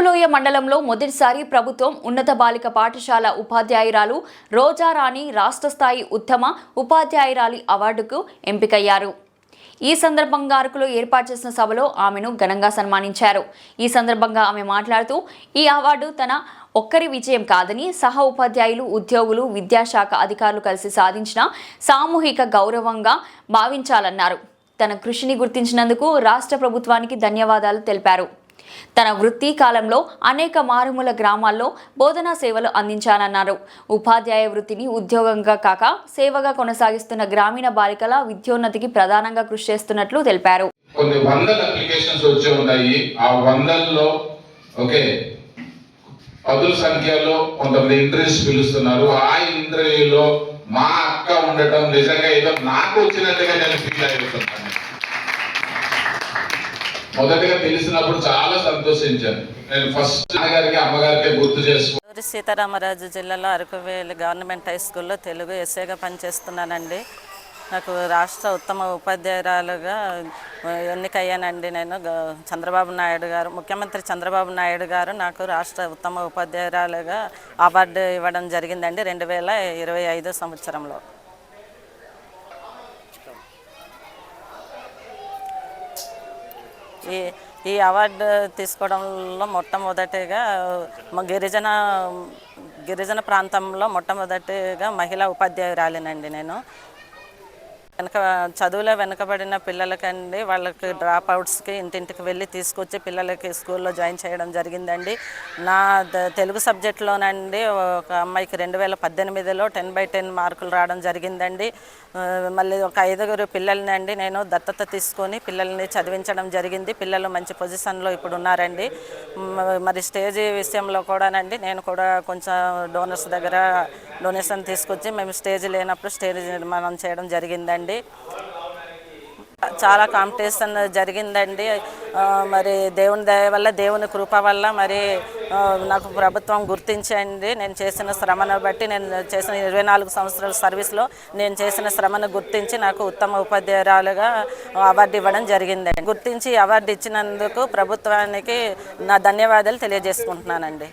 అంకులోయ మండలంలో మొదటిసారి ప్రభుత్వం ఉన్నత బాలిక పాఠశాల ఉపాధ్యాయురాలు రోజారాణి రాష్ట్ర స్థాయి ఉత్తమ ఉపాధ్యాయురాలి అవార్డుకు ఎంపికయ్యారు. ఈ సందర్భంగా అరకులో ఏర్పాటు చేసిన సభలో ఆమెను ఘనంగా సన్మానించారు. ఈ సందర్భంగా ఆమె మాట్లాడుతూ ఈ అవార్డు తన ఒక్కరి విజయం కాదని సహ ఉపాధ్యాయులు ఉద్యోగులు విద్యాశాఖ అధికారులు కలిసి సాధించిన సామూహిక గౌరవంగా భావించాలన్నారు. తన కృషిని గుర్తించినందుకు రాష్ట్ర ప్రభుత్వానికి ధన్యవాదాలు తెలిపారు. తన వృత్తి కాలంలో అనేక మారుమూల గ్రామాల్లో బోధనా సేవలు అందించానన్నారు. ఉపాధ్యాయ వృత్తిని ఉద్యోగంగా కాక సేవగా కొనసాగిస్తున్న గ్రామీణ బాలికల విద్యోన్నతికి ప్రధానంగా కృషి చేస్తున్నట్లు తెలిపారు. కొన్ని వందల అప్లికేషన్స్ వచ్చి ఉన్నాయి. ఆ వందల్లో ఓకే పదుల సంఖ్యలో కొంతమంది ఇంటర్వ్యూస్ పిలుస్తున్నారు. ఆ ఇంటర్వ్యూలో మా అక్క ఉండటం నిజంగా ఏదో నాకు వచ్చినట్టుగా నేను ఫీల్ అయిపోతున్నాను మొదటగా తెలిసినప్పుడు చాలా సంతోషించాను. నేను ఫస్ట్ నాన్నగారికి అమ్మగారికి గుర్తు చేసుకు ఊరి సీతారామరాజు జిల్లాలో అరకువేలి గవర్నమెంట్ హై స్కూల్లో తెలుగు ఎస్ఏగా పనిచేస్తున్నానండి. నాకు రాష్ట్ర ఉత్తమ ఉపాధ్యాయురాలుగా ఎన్నికయ్యానండి నేను. గ- చంద్రబాబు నాయుడు గారు ముఖ్యమంత్రి చంద్రబాబు నాయుడు గారు నాకు రాష్ట్ర ఉత్తమ ఉపాధ్యాయురాలుగా అవార్డు ఇవ్వడం జరిగిందండి రెండు వేల ఇరవై ఐదు సంవత్సరంలో. ఈ ఈ అవార్డు తీసుకోవడంలో మొట్టమొదటిగా మా గిరిజన గిరిజన ప్రాంతంలో మొట్టమొదటిగా మహిళా ఉపాధ్యాయురాలినండి నేను. వెనక చదువులో వెనకబడిన పిల్లలకండి వాళ్ళకి డ్రాప్ అవుట్స్కి ఇంటింటికి వెళ్ళి తీసుకొచ్చి పిల్లలకి స్కూల్లో జాయిన్ చేయడం జరిగిందండి. నా ద- తెలుగు సబ్జెక్ట్లోనండి ఒక అమ్మాయికి రెండు వేల పద్దెనిమిదిలో టెన్ బై టెన్ మార్కులు రావడం జరిగిందండి. మళ్ళీ ఒక ఐదుగురు పిల్లల్ని అండి నేను దత్తత తీసుకొని పిల్లల్ని చదివించడం జరిగింది. పిల్లలు మంచి పొజిషన్లో ఇప్పుడు ఉన్నారండి మరి స్టేజ్ విషయంలో కూడానండి నేను కూడా కొంచెం డోనర్స్ దగ్గర డొనేషన్ తీసుకొచ్చి మేము స్టేజ్ లేనప్పుడు స్టేజ్ నిర్మాణం చేయడం జరిగిందండి. చాలా కాంపిటీషన్ జరిగిందండి. మరి దేవుని దయ వల్ల దేవుని కృప వల్ల మరి నాకు ప్రభుత్వం గుర్తించండి. నేను చేసిన శ్రమను బట్టి నేను చేసిన ఇరవై నాలుగు సంవత్సరాల సర్వీస్లో నేను చేసిన శ్రమను గుర్తించి నాకు ఉత్తమ ఉపాధ్యాయురాలుగా అవార్డు ఇవ్వడం జరిగిందండి. గుర్తించి అవార్డు ఇచ్చినందుకు ప్రభుత్వానికి నా ధన్యవాదాలు తెలియజేసుకుంటున్నానండి.